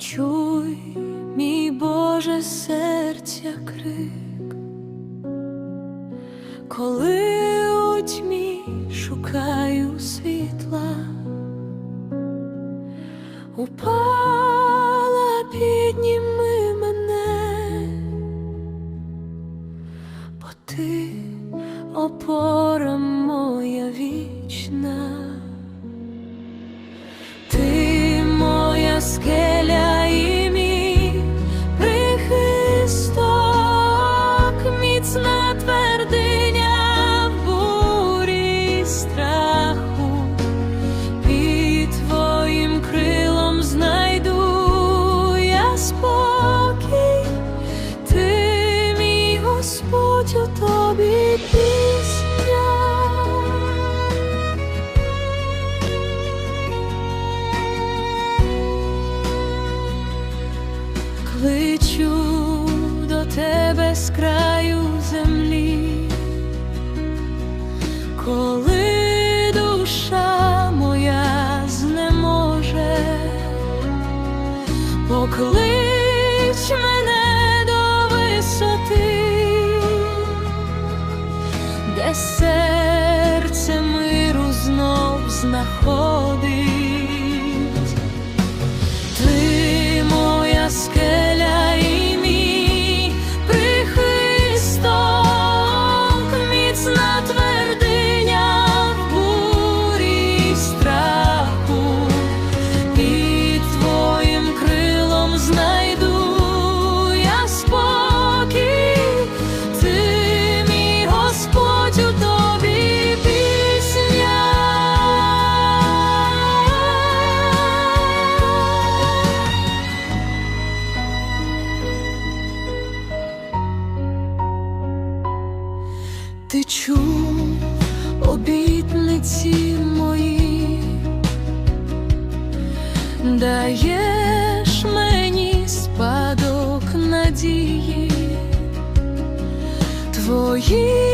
чуй, мій Боже, серця крик, коли у тьмі шукаю світла, упала, підніми мене, бо ти опора моя вічна. Кличу до тебе з землі, коли душа моя знеможе, поклич мене до висоти, де серце миру знов знаходить. Обітниці мої, даєш мені спадок надії, твої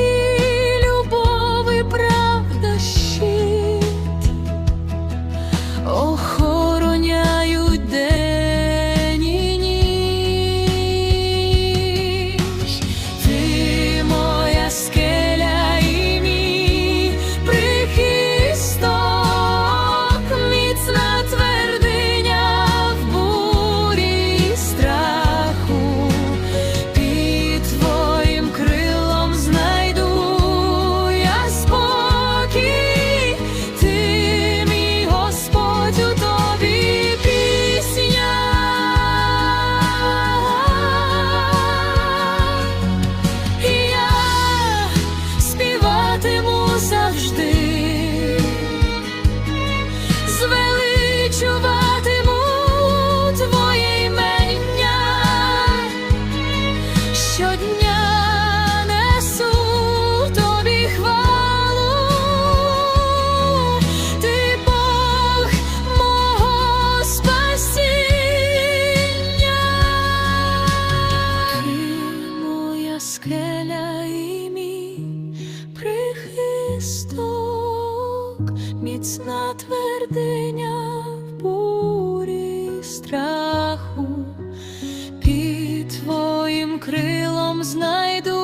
щодня несу тобі хвалу, ти Бог мого спасіння. Ти моя скеля і мій прихисток, міцна твердиня в бурі страху, крилом знайду